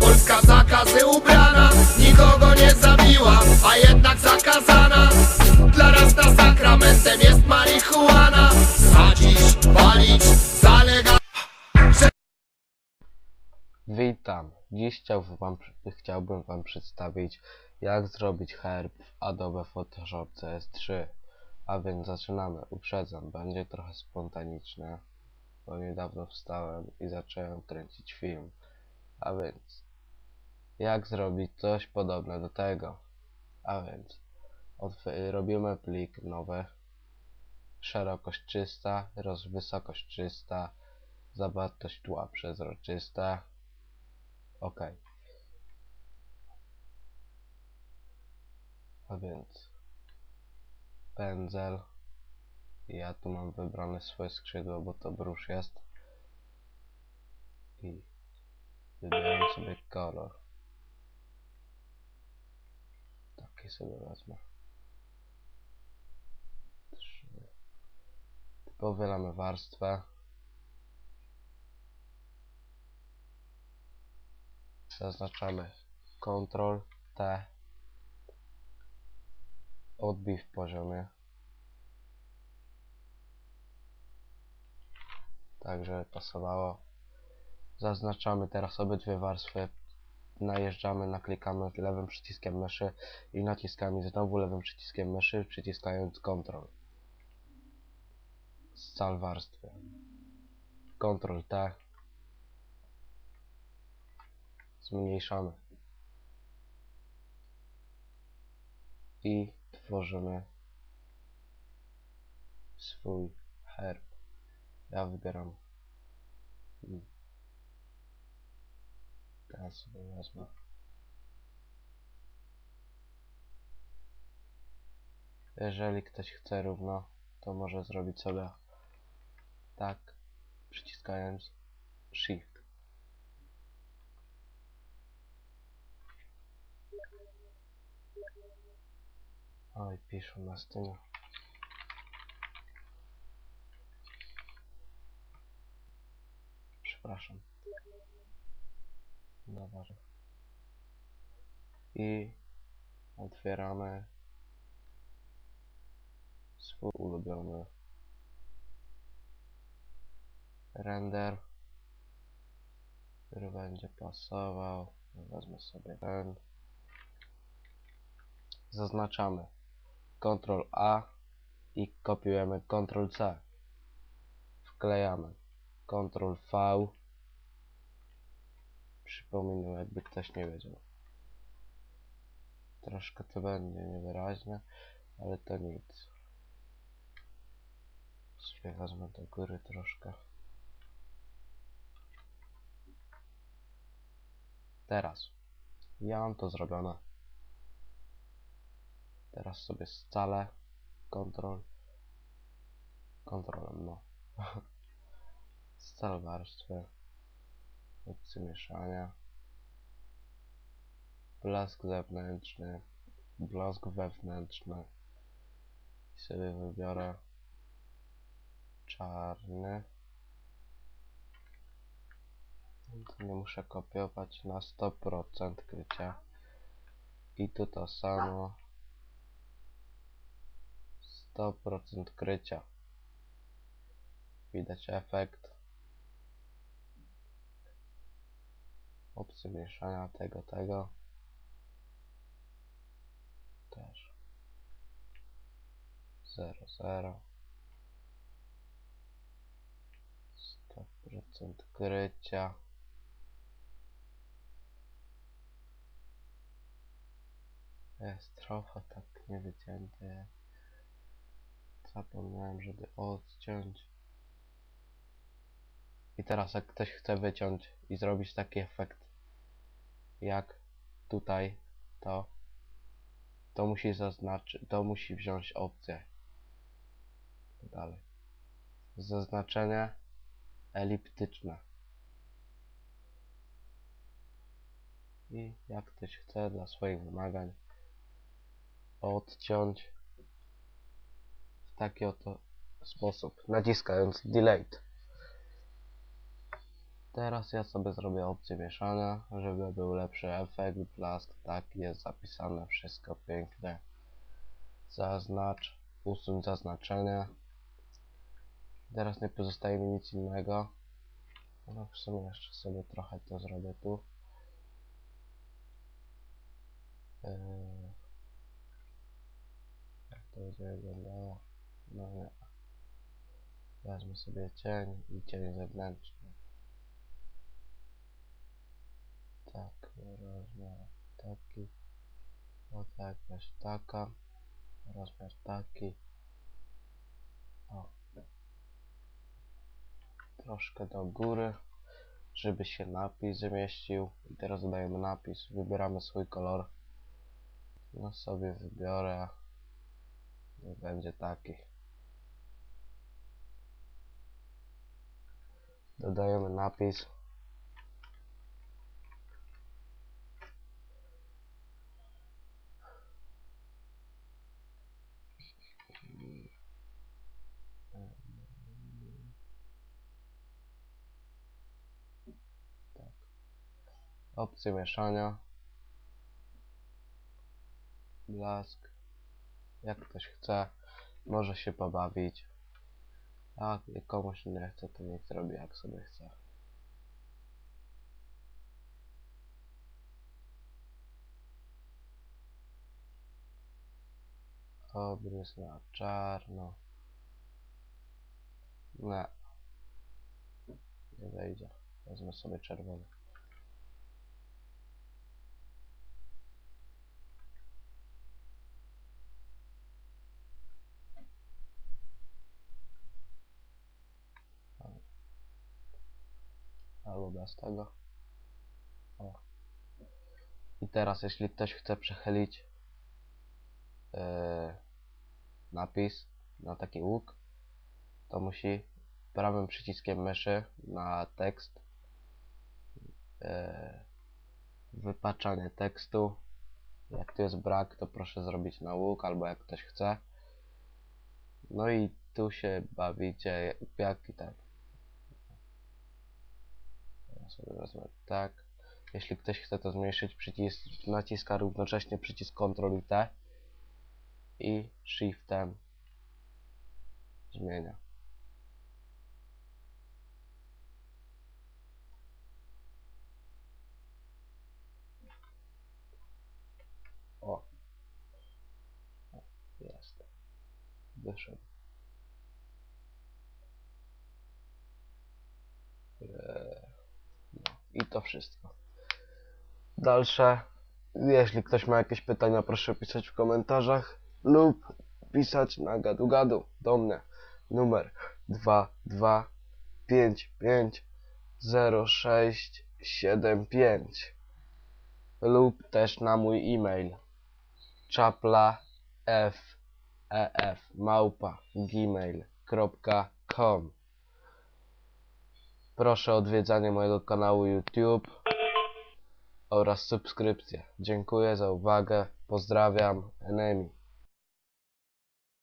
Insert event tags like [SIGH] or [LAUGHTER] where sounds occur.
Polska zakazy ubrana Nikogo nie zabiła, a jednak zakazana Dla nas na sakramentem jest marihuana Sadzić, palić, zalega Witam. Dziś chciałbym wam, chciałbym wam przedstawić jak zrobić herb w Adobe Photoshop CS3. A więc zaczynamy. Uprzedzam, będzie trochę spontaniczne, bo niedawno wstałem i zacząłem kręcić film. A więc jak zrobić coś podobne do tego? A więc robimy plik nowy, szerokość 300, roz wysokość 300, zawartość tła przezroczysta. Ok. A więc pędzel. Ja tu mam wybrane swoje skrzydło, bo to brusz jest. I wybieram sobie kolor. Taki sobie wezmę. Trzy. Powielamy warstwę. Zaznaczamy Ctrl T. Odbij w poziomie. Tak, żeby pasowało. Zaznaczamy teraz obydwie warstwy. Najeżdżamy, naklikamy lewym przyciskiem myszy i naciskamy znowu lewym przyciskiem myszy, przyciskając Ctrl. Scal warstwy. Ctrl T. Zmniejszamy. I tworzymy swój herb. Ja wybieram. Teraz sobie wezmę. Jeżeli ktoś chce równo, to może zrobić sobie tak, przyciskając Shift. Oj, piszą na stynie. Przepraszam. Dobra. I otwieramy swój ulubiony render, który będzie pasował. Wezmę sobie ten. Zaznaczamy Ctrl A i kopiujemy Ctrl C. Wklejamy Ctrl V. Przypominam, jakby ktoś nie wiedział. Troszkę to będzie niewyraźne, ale to nic. Sobie wezmę do góry troszkę. Teraz. Ja mam to zrobione. Teraz sobie scalę. Kontrol. Kontrolem, no. [LAUGHS] Scal warstwy. Opcje mieszania. Blask zewnętrzny. Blask wewnętrzny. I sobie wybiorę czarny. Tu nie muszę kopiować na 100% krycia. I tu to samo. 100% krycia. Widać efekt. Opcje mieszania tego, tego. Też. 0, 0. 100% krycia. Jest trochę tak niewycięte. Zapomniałem, żeby odciąć. I teraz jak ktoś chce wyciąć i zrobić taki efekt jak tutaj to to musi zaznaczyć, to musi wziąć opcję. Dalej. Zaznaczenie eliptyczne. I jak ktoś chce dla swoich wymagań odciąć w taki oto sposób naciskając delete Teraz ja sobie zrobię opcję mieszania, żeby był lepszy efekt, blask, tak jest zapisane, wszystko piękne. Zaznacz, usuń zaznaczenie. Teraz nie pozostaje mi nic innego. No w sumie jeszcze sobie trochę to zrobię tu. Eee, jak to będzie wyglądało? No nie. Wezmę sobie cień i cień zewnętrzny. Tak, rozmiar taki. Oto jakaś taka. Rozmiar taki. O. Troszkę do góry, żeby się napis zmieścił. I teraz dodajemy napis. Wybieramy swój kolor. No sobie wybiorę. Niech będzie taki. Dodajemy napis. Opcje mieszania. Blask. Jak ktoś chce, może się pobawić. A jak komuś nie chce, to niech zrobi jak sobie chce. Obrys na czarno. Nie. Nie wejdzie. Wezmę sobie czerwony. Bez tego. O. I teraz, jeśli ktoś chce przechylić yy, napis na taki łuk, to musi prawym przyciskiem myszy na tekst yy, wypaczanie tekstu. Jak tu jest brak, to proszę zrobić na łuk, albo jak ktoś chce. No i tu się bawicie jak i tak. Sobie wezmę tak. Jeśli ktoś chce to zmniejszyć, przycisk naciska równocześnie przycisk Ctrl i T i Shiftem zmienia. O. O, Jest. Wyszedł. Eee, no, I to wszystko. Dalsze. Jeśli ktoś ma jakieś pytania, proszę pisać w komentarzach lub pisać na gadu gadu do mnie. Numer 22550675 lub też na mój e-mail czapla f ef małpa gmail.com Proszę o odwiedzanie mojego kanału YouTube oraz subskrypcję. Dziękuję za uwagę. Pozdrawiam. Enemy.